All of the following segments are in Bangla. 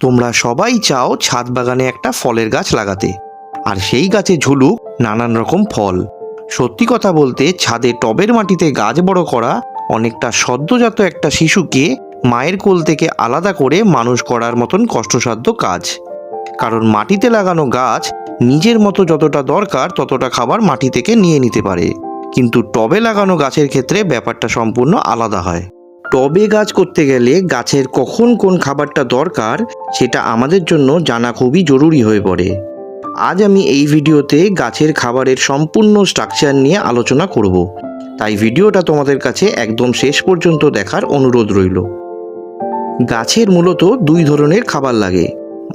তোমরা সবাই চাও ছাদ বাগানে একটা ফলের গাছ লাগাতে। আর সেই গাছে ঝুলুক নানান রকম ফল। সত্যি কথা বলতে, ছাদে টবের মাটিতে গাছ বড় করা অনেকটা সদ্যজাত একটা শিশুকে মায়ের কোল থেকে আলাদা করে মানুষ করার মতন কষ্টসাধ্য কাজ। কারণ মাটিতে লাগানো গাছ নিজের মতো যতটা দরকার ততটা খাবার মাটি থেকে নিয়ে নিতে পারে। কিন্তু টবে লাগানো গাছের ক্ষেত্রে ব্যাপারটা সম্পূর্ণ আলাদা হয়। টবে গাছ করতে গেলে গাছের কখন কোন খাবারটা দরকার সেটা আমাদের জন্য জানা খুবই জরুরি হয়ে পড়ে। আজ আমি এই ভিডিওতে গাছের খাবারের সম্পূর্ণ স্ট্রাকচার নিয়ে আলোচনা করব। তাই ভিডিওটা তোমাদের কাছে একদম শেষ পর্যন্ত দেখার অনুরোধ রইল। গাছের মূলত দুই ধরনের খাবার লাগে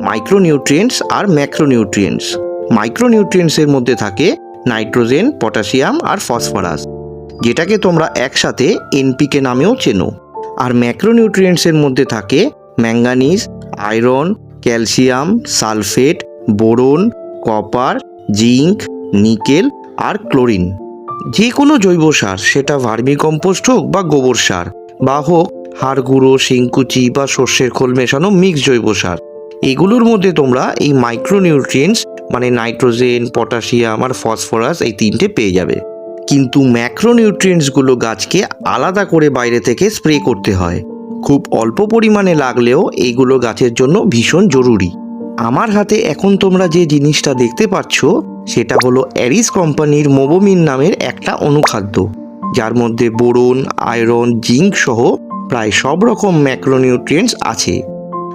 মাইক্রোনিউট্রিয়েন্টস আর ম্যাক্রোনিউট্রিয়েন্টস মাইক্রোনিউট্রিয়েন্টসের মধ্যে থাকে নাইট্রোজেন পটাশিয়াম আর ফসফরাস যেটাকে তোমরা একসাথে এনপিকে নামেও চেনো। আর ম্যাক্রোনিউট্রিয়েন্টসের মধ্যে থাকে manganese iron calcium sulphate boron copper zinc nickel আর ক্লোরিন যে কোনো জৈব সার, সেটা ভার্মি কম্পোস্ট হোক বা গোবর সার, বা হোক হাড় গুঁড়ো, শিংকুচি বা সর্ষের খোল মেশানো মিক্স জৈব সার। এগুলোর মধ্যে তোমরা এই মাইক্রোনিউট্রিয়েন্টস মানে নাইট্রোজেন, পটাশিয়াম আর ফসফরাস এই তিনটে পেয়ে যাবে। কিন্তু ম্যাক্রোনিউট্রিয়েন্টসগুলো গাছকে আলাদা করে বাইরে থেকে স্প্রে করতে হয়। খুব অল্প পরিমাণে লাগলেও এইগুলো গাছের জন্য ভীষণ জরুরি। আমার হাতে এখন তোমরা যে জিনিসটা দেখতে পাচ্ছ, সেটা হলো অ্যারিস কোম্পানির মোবোমিন নামের একটা অনুখাদ্য। যার মধ্যে বোরন, আয়রন, জিঙ্ক সহ প্রায় সব রকম ম্যাক্রোনিউট্রিয়েন্টস আছে।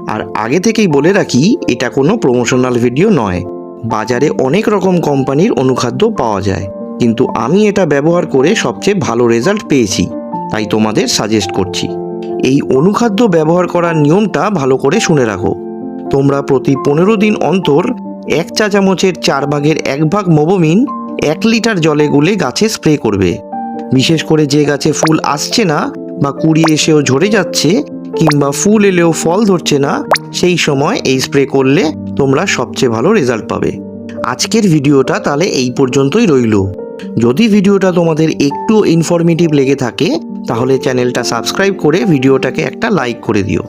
আর আগে থেকেই বলে রাখি, এটা কোনো প্রমোশনাল ভিডিও নয়। বাজারে অনেক রকম কোম্পানির অনুখাদ্য পাওয়া যায়। কিন্তু আমি এটা ব্যবহার করে সবচেয়ে ভালো রেজাল্ট পেয়েছি, তাই তোমাদের সাজেস্ট করছি। এই অনুখাদ্য ব্যবহার করার নিয়মটা ভালো করে শুনে রাখো। তোমরা প্রতি পনেরো দিন অন্তর এক চা চামচের চার ভাগের এক ভাগ মোবোমিন, এক লিটার জলে গুলে গাছে স্প্রে করবে। বিশেষ করে যে গাছে ফুল আসছে না বা কুড়ি এসেও ঝরে যাচ্ছে কিংবা ফুল এলেও ফল ধরছে না, সেই সময় এই স্প্রে করলে তোমরা সবচেয়ে ভালো রেজাল্ট পাবে। আজকের ভিডিওটা তাহলে এই পর্যন্তই রইল। যদি ভিডিওটা তোমাদের একটু ইনফরমেটিভ লেগে থাকে, তাহলে চ্যানেলটা সাবস্ক্রাইব করে ভিডিওটাকে একটা লাইক করে দিও।